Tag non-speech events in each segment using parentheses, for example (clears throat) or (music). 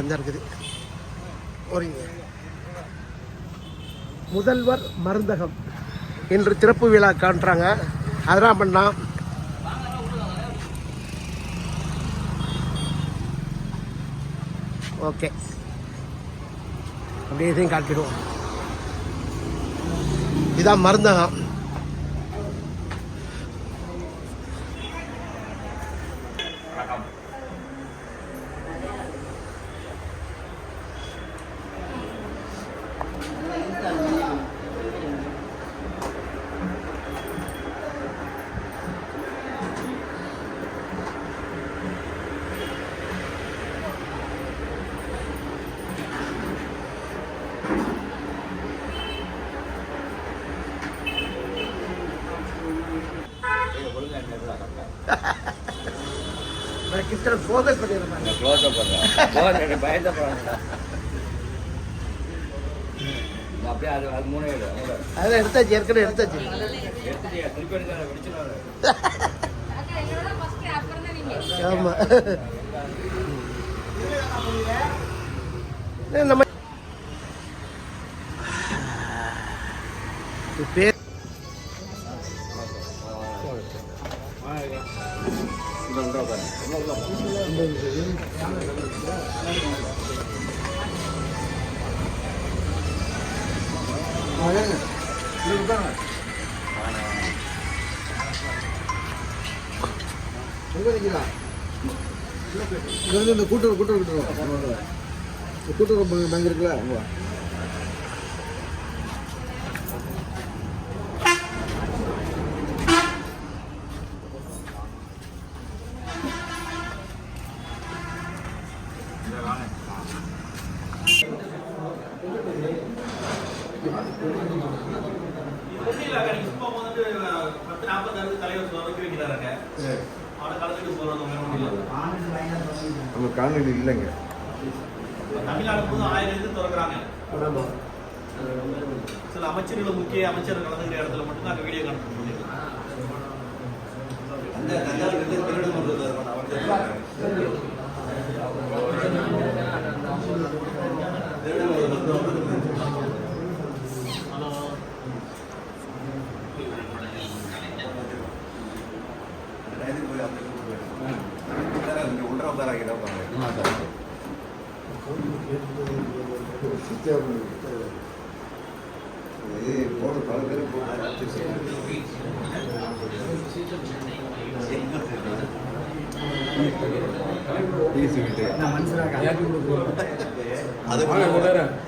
அந்த இருக்குது. முதல்வர் மருந்தகம் இன்று திறப்பு விழா காட்டுறாங்க அதெல்லாம் பண்ணா ஓகே. அப்படியே இதையும் காட்டிடுவோம். இதான் மருந்தகம். கிட்ட ஃபோக்கஸ் பண்ணிடுறேன் க்ளோஸ் அப் பண்ணுறேன் போதும் பயந்த போகிறாங்க அப்படியே அது அது மூணே இடம் அதெல்லாம் எடுத்தாச்சு ஏற்கனவே எடுத்தாச்சு. எடுத்துட்டு திருப்பி எடுக்க வெடிச்சுனாரு ஆமா. ஏ, நம்ம இது பேர் இங்க வந்து இந்த கூட்டுறவு கூட்டுறவு கூட்டுறவு கூட்டுறவு பங்கு- இருக்குல்ல? அங்க. தலைவர் நம்ம காணொலி இல்லைங்க. தமிழ்நாடு முழுவதும் ஆயிரம் இது திறக்கிறாங்க. சில அமைச்சர்கள் முக்கிய அமைச்சர்கள் கலந்துக்கிற இடத்துல மட்டும் நாங்கள் வீடியோ அந்த தஞ்சாவூர் வந்து திருடு பல பேர் பேசிக்கிட்டு அது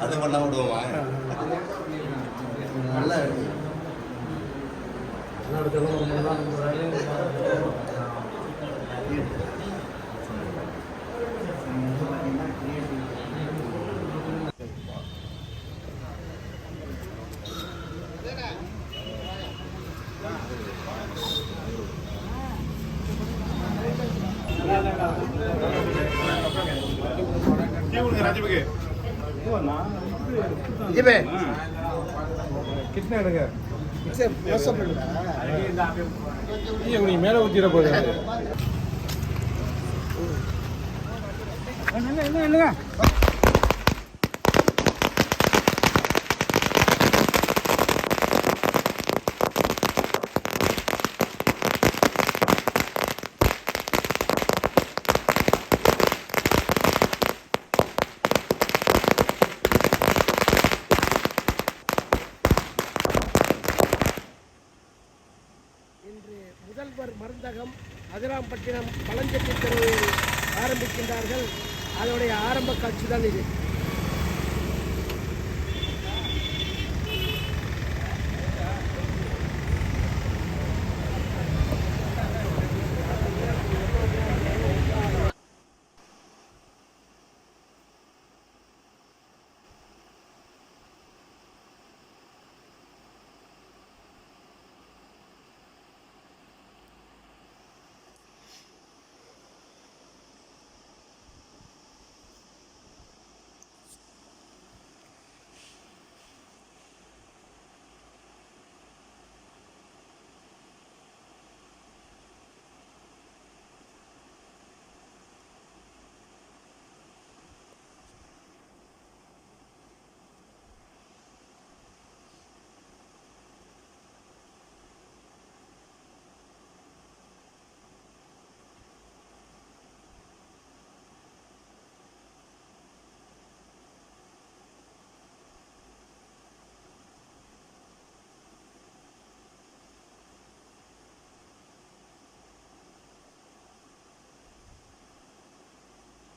அது பண்ண விடுவோமா நல்லா இருக்கு கிட்னா மேல ஊத்திட போகுது. இன்று கழகம் அதிராம்பட்டினம் பழஞ்செட்டி தெருவில் ஆரம்பிக்கின்றார்கள். அதனுடைய ஆரம்ப காட்சி தான் இது.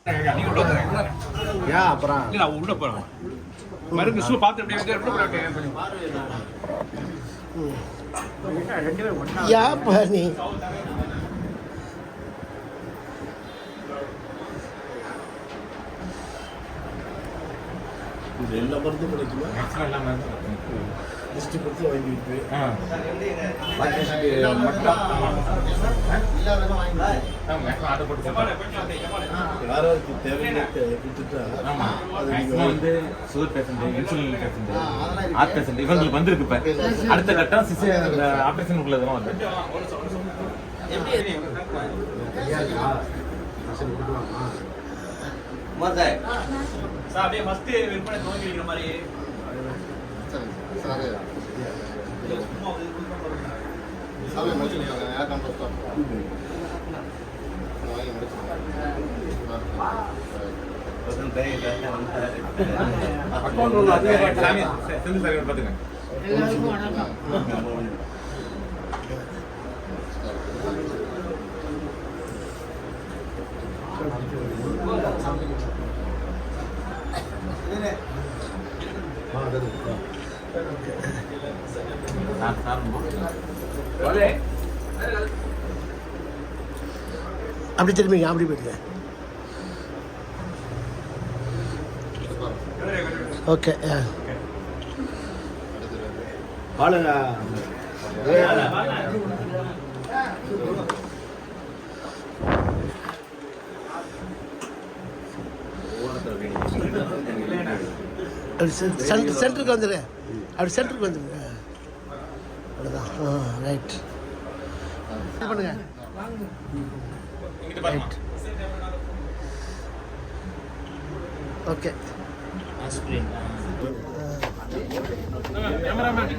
ஏன் அப்புறம் இல்லை நான் உள்ள போகிறேன் மருந்து ஷூ பார்த்து அப்படியே வந்து உள்ள போகிறேன் கொஞ்சம் ஏன் பண்ணி மேக்ஸிமம் எல்லாமே லிஸ்ட் கொடுத்து வாங்கிட்டு ஆ. மட்டும் ஆ, மேக்ஸிமம் ஆர்டர் போட்டு கொடுப்பேன். யாராருக்கு தேவையான கொடுத்துட்டா வந்து sugar patient insulin patient heart patient இவங்களுக்கு வந்திருக்கு இப்ப. அடுத்த கட்டம் சிசு ஆபரேஷனுக்குள்ள இதெல்லாம் வந்து மோசாய் சார் அப்படியே ஃபர்ஸ்ட் விற்பனை துவங்கி வைக்கிற மாதிரி. Account sir. பாத்துங்க சார் சார் அப்படி திரும்பிங்க அப்படி போயிடுங்க ஓகே ஆளுங்க அப்படி சென்ட்ரு சென்டருக்கு வந்துடு அப்படி சென்டருக்கு வந்துடுங்க அவ்வளோதான் ஆ ரைட் இது பண்ணுங்க. ஓகே கேமராமேன்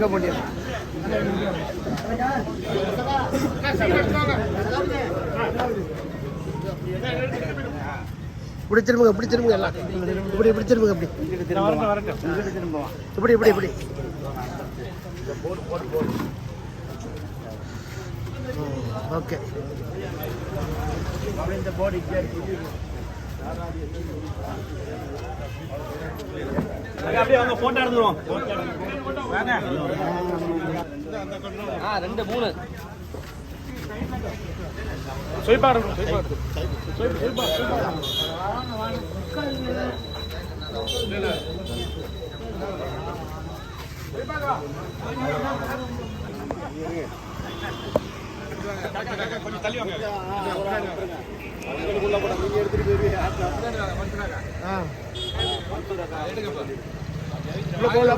கவர் பண்ணுங்க இப்படி திரும்புங்க இப்படி திரும்புங்க எல்லாம் இப்படி. இப்படி திரும்புங்க அப்படி இப்படி இப்படி. இப்படி ஓகே. அப்படியே அவங்க போட்டோ எடுத்துருவோம் சுயப்பா இருக்கும் சுயப்பா ஆ உள்ள போ உள்ள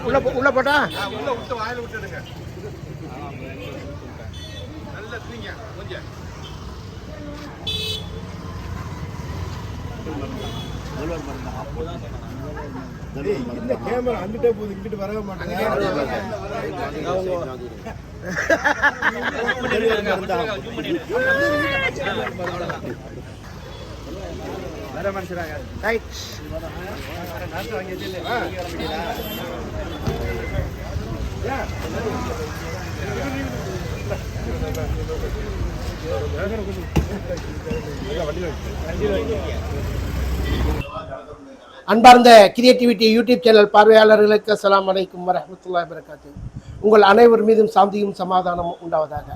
உள்ள உள்ள போட்டா உள்ள விட்டு வாயில விட்டுடுங்க நல்லா தீங்க கொஞ்சம் இந்த கேமரா அங்கிட்டே போகுது இங்கிட்டு வரவே ரைட் அன்பார்ந்த கிரியேட்டிவிட்டி யூடியூப் சேனல் பார்வையாளர்களுக்கு அஸ்ஸலாமு அலைக்கும் வரஹ்மத்துல்லாஹி வரகாத்து உங்கள் அனைவர் மீதும் சாந்தியும் சமாதானமும் உண்டாவதாக.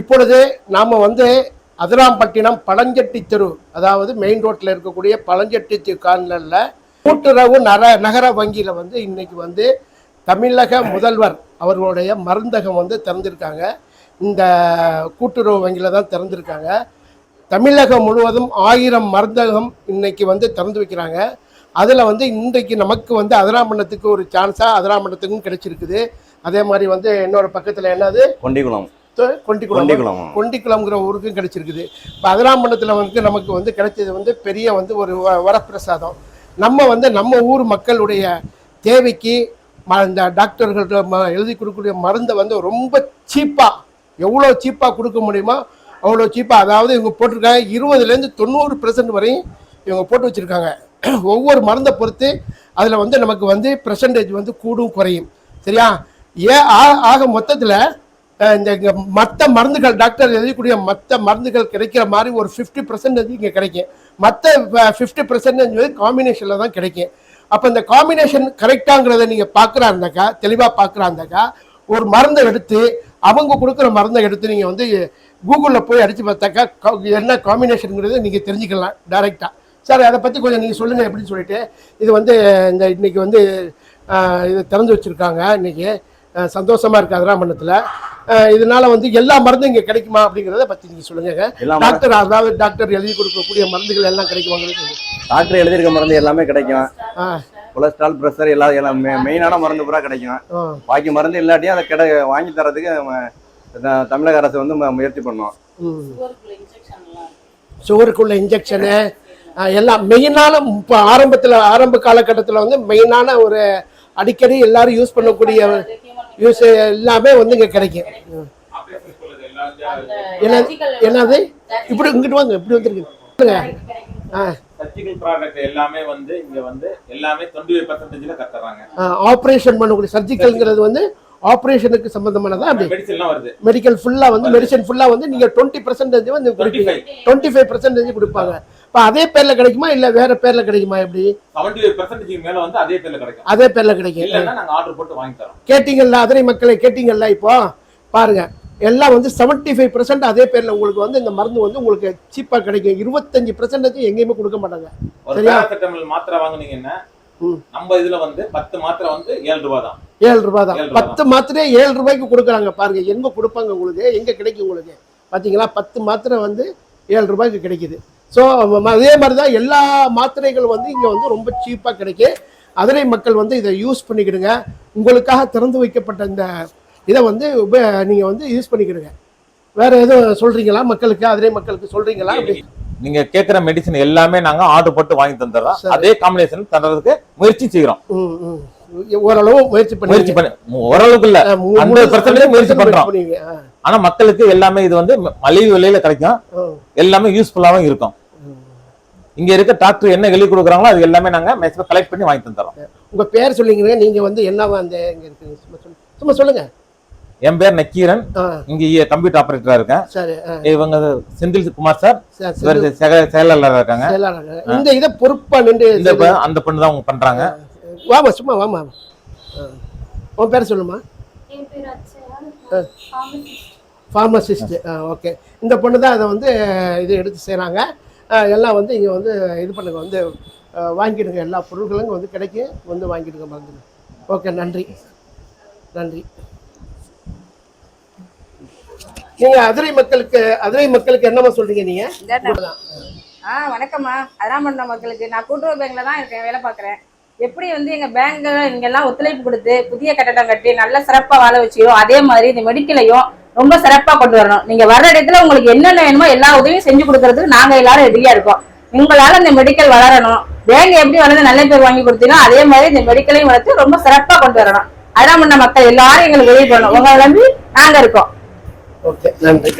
இப்பொழுது நாம் வந்து அதிராம்பட்டினம் பழஞ்சட்டி தெரு அதாவது மெயின் ரோட்டில் இருக்கக்கூடிய பழஞ்சட்டி தெரு கார்னரில் கூட்டுறவு நர நகர வங்கியில் வந்து இன்றைக்கி வந்து தமிழக முதல்வர் அவர்களுடைய மருந்தகம் வந்து திறந்திருக்காங்க. இந்த கூட்டுறவு வங்கியில் தான் திறந்திருக்காங்க. தமிழகம் முழுவதும் ஆயிரம் மருந்தகம் இன்னைக்கு வந்து திறந்து வைக்கிறாங்க. அதில் வந்து இன்றைக்கு நமக்கு வந்து அதிராமண்டத்துக்கு ஒரு சான்ஸாக அதிராமண்டத்துக்கும் கிடைச்சிருக்குது. அதே மாதிரி வந்து இன்னொரு பக்கத்தில் என்னது? கொண்டிக்குளம் கொண்டிக்குளம். கொண்டிக்குளம்ங்கிற ஊருக்கும் கிடைச்சிருக்குது. இப்போ அதிராமண்டத்தில் வந்து நமக்கு வந்து கிடைச்சது வந்து பெரிய வந்து ஒரு வரப்பிரசாதம். நம்ம வந்து நம்ம ஊர் மக்களுடைய தேவைக்கு ம- இந்த டாக்டர்கள்ட்ட ம எழுதி கொடுக்கக்கூடிய மருந்தை வந்து ரொம்ப சீப்பாக எவ்வளோ சீப்பாக கொடுக்க முடியுமோ அவ்வளோ சீப்பாக அதாவது இவங்க போட்டிருக்காங்க இருபதுலேருந்து தொண்ணூறு பெர்சன்ட் வரையும் இவங்க போட்டு வச்சுருக்காங்க. (clears throat) ஒவ்வொரு மருந்தை பொறுத்து அதில் வந்து நமக்கு வந்து பெர்சன்டேஜ் வந்து கூடும் குறையும். சரியா? ஏன் ஆ- ஆக மொத்தத்தில் இந்த இங்கே மற்ற மருந்துகள் டாக்டர் எழுதக்கூடிய மற்ற மருந்துகள் கிடைக்கிற மாதிரி ஒரு ஃபிஃப்டி பர்சன்டேஜ் இங்கே கிடைக்கும். மற்ற ஃபிஃப்டி பர்சன்டேஜ் வந்து காம்பினேஷனில் தான் கிடைக்கும். அப்போ இந்த காம்பினேஷன் கரெக்டாங்கிறத நீங்கள் பார்க்குறாருந்தாக்கா தெளிவாக பார்க்குறாந்தாக்கா ஒரு மருந்தை எடுத்து அவங்க கொடுக்குற மருந்தை எடுத்து நீங்கள் வந்து கூகுளில் போய் அடித்து பார்த்தாக்கா என்ன காம்பினேஷனுங்கிறத நீங்கள் தெரிஞ்சுக்கலாம் டைரெக்டாக சார் அதை பற்றி கொஞ்சம் நீங்கள் சொல்லுங்கள் எப்படின்னு சொல்லிட்டு. இது வந்து இந்த இன்றைக்கி வந்து இது திறந்து வச்சுருக்காங்க இன்றைக்கி சந்தோஷமா இருக்கு அதிராமண்டத்தில் இதனால வந்து எல்லா மருந்தும் இங்கே கிடைக்குமா அப்படிங்கிறத பற்றி நீங்கள் சொல்லுங்க டாக்டர் அதாவது டாக்டர் எழுதி கொடுக்கக்கூடிய மருந்துகள் எல்லாம் கிடைக்குமாங்கிறது சொல்லுங்க. டாக்டர் எழுதியிருக்க மருந்து எல்லாமே கிடைக்கும். கொலஸ்ட்ரால் ப்ரெஷர் எல்லா மெயினான மருந்து பூரா கிடைக்கும். பாக்கி மருந்து இல்லாட்டியும் அதை கிடை வாங்கி தரதுக்கு தமிழக அரசு வந்து முயற்சி பண்ணோம். சுகருக்குள்ள இன்ஜெக்ஷனு எல்லாம் மெயினான இப்போ ஆரம்பத்தில் ஆரம்ப காலகட்டத்தில் வந்து மெயினான ஒரு அடிக்கடி எல்லாரும் யூஸ் பண்ணக்கூடிய யூஸ் எல்லாமே வந்து இங்கே கிடைக்கும். என்னது? இப்படி இங்கிட்டு வாங்க இப்படி வந்துருக்கு சொல்லுங்க. ஆ. சர்ஜிக்கல் ப்ராடக்ட் எல்லாமே வந்து இங்க வந்து எல்லாமே டுவெண்ட்டி ஃபைவ் பர்சன்டேஜ்ல கத்துறாங்க ஆப்ரேஷன் பண்ணக்கூடிய சர்ஜிக்கல்ங்கிறது வந்து ஆப்ரேஷனுக்கு சம்பந்தமானதா? அப்படி. மெடிசன்லாம் வருது. மெடிக்கல் ஃபுல்லா வந்து மெடிசன் ஃபுல்லா வந்து நீங்க டுவெண்ட்டி பர்சன்டேஜ் வந்து கொடுப்பீங்க. டுவெண்ட்டி ஃபைவ் பர்சன்டேஜ் கொடுப்பாங்க. இப்போ அதே பேர்ல கிடைக்குமா? இல்ல வேற பேர்ல கிடைக்குமா எப்படி? அதே பேர்ல கிடைக்கும். அதே பேர்ல கிடைக்கும். கேட்டீங்கல்ல அதனை மக்களை கேட்டீங்கல்ல இப்போ? பாருங்க எல்லாம் வந்து 75% ஃபைவ் பர்சன்ட் அதே பேர்ல உங்களுக்கு வந்து இந்த மருந்து வந்து உங்களுக்கு சீப்பா கிடைக்கும். இருபத்தஞ்சு பர்சன்டேஜ் எங்கேயுமே கொடுக்க மாட்டாங்க. சரியா? மாத்திரை வாங்குனீங்கன்னா. நம்ம இதுல வந்து பத்து மாத்திரை வந்து ஏழு ரூபாய் தான். ஏழு ரூபாய் தான். பத்து மாத்திரையே ஏழு ரூபாய்க்கு கொடுக்குறாங்க. பாருங்க எங்க கொடுப்பாங்க உங்களுக்கு? எங்க கிடைக்கும் உங்களுக்கு? பாத்தீங்களா? பத்து மாத்திரை வந்து ஏழு ரூபாய்க்கு கிடைக்குது. ஸோ அதே மாதிரி தான் எல்லா மாத்திரைகள் வந்து இங்கே வந்து ரொம்ப சீப்பாக கிடைக்கும் அதனை மக்கள் வந்து இதை யூஸ் பண்ணிக்கிடுங்க. உங்களுக்காக திறந்து வைக்கப்பட்ட இந்த இதை வந்து உப நீங்கள் வந்து யூஸ் பண்ணிக்கிடுங்க. வேற எதுவும் சொல்றீங்களா? மக்களுக்கு அதே மக்களுக்கு சொல்றீங்களா? நீங்க கேக்குற மெடிசன் எல்லாமே நாங்க ஆர்டர் போட்டு வாங்கி தந்துடுறோம். அதே காம்பினேஷன் தர்றதுக்கு முயற்சி செய்யறோம் ம் ம். ஓரளவு முயற்சி பண்ணி முயற்சி பண்ணி ஓரளவுக்கு இல்ல. ஹண்ட்ரட் பர்சன்டேஜ் முயற்சி பண்றோம். ஆனா மக்களுக்கு எல்லாமே இது வந்து மலிவு விலையில கிடைக்கும். எல்லாமே யூஸ்ஃபுல்லாவும் இருக்கும். இங்க இருக்க டாக்டர் என்ன எழுதி கொடுக்குறாங்களோ அது எல்லாமே நாங்க மேக்ஸிமம் கலெக்ட் பண்ணி வாங்கி தந்துடுறோம். உங்க பேர் சொல்லிங்க நீங்க வந்து என்னவா அந்த இங்க இருக்குங்க சும்மா சொல்லுங்க சும்மா சொல்லுங்க. என் பேர் நக்கீரன். இங்க கம்ப்யூட்டர் ஆபரேட்டரா இருக்கேன். இவங்க செந்தில் குமார் சார். சரி, இவர் சரி. செக- செயலாளரா இருக்காங்க. இந்த இதை பொறுப்பா நின்று இந்த அந்த பொண்ணு தான் அவங்க பண்றாங்க. வாமா சும்மா வாமா ஆ. உன் பேர் சொல்லுமா. ஃபார்மசிஸ்ட் ஆ. ஓகே. இந்த பொண்ணு தான் அதை வந்து இது எடுத்து செய்கிறாங்க எல்லாம் வந்து இங்கே வந்து இது பண்ணுங்க வந்து வாங்கிடுங்க. எல்லா பொருட்களும் வந்து கிடைக்கும் வந்து வாங்கிடுங்க மருந்து ஓகே நன்றி. நன்றி. நீங்கள் அதிரை மக்களுக்கு அதிரை மக்களுக்கு என்னம்மா சொல்றீங்க இந்தாண்ணா. ஆ வணக்கம்மா. அதிராமண்டம் மக்களுக்கு. நான் கூட்டுறவு பேங்க்ல தான் இருக்கேன் வேலை பார்க்குறேன். எப்படி வந்து எங்க பேங்க்ல இங்கெல்லாம் ஒத்துழைப்பு கொடுத்து புதிய கட்டடம் கட்டி நல்ல சிறப்பா வாழ வச்சியோ அதே மாதிரி இந்த மெடிக்கலையும் ரொம்ப சிறப்பா கொண்டு வரணும். நீங்க வர்ற இடத்துல உங்களுக்கு என்னென்ன வேணுமோ எல்லா உதவியும் செஞ்சு கொடுக்கறதுக்கு நாங்க எல்லாரும் ரெடியா இருக்கோம். உங்களால இந்த மெடிக்கல் வளரணும். பேங்க் எப்படி வளர்ந்து நல்ல பேர் வாங்கி கொடுத்தீங்கன்னா அதே மாதிரி இந்த மெடிக்கலையும் வளர்த்து ரொம்ப சிறப்பா கொண்டு வரணும். அதிராமண்டம் மக்கள் எல்லாரும் எங்களுக்கு உதவி பண்ணணும். உங்களை நம்பி நாங்க இருக்கோம். ஓகே நன்றி.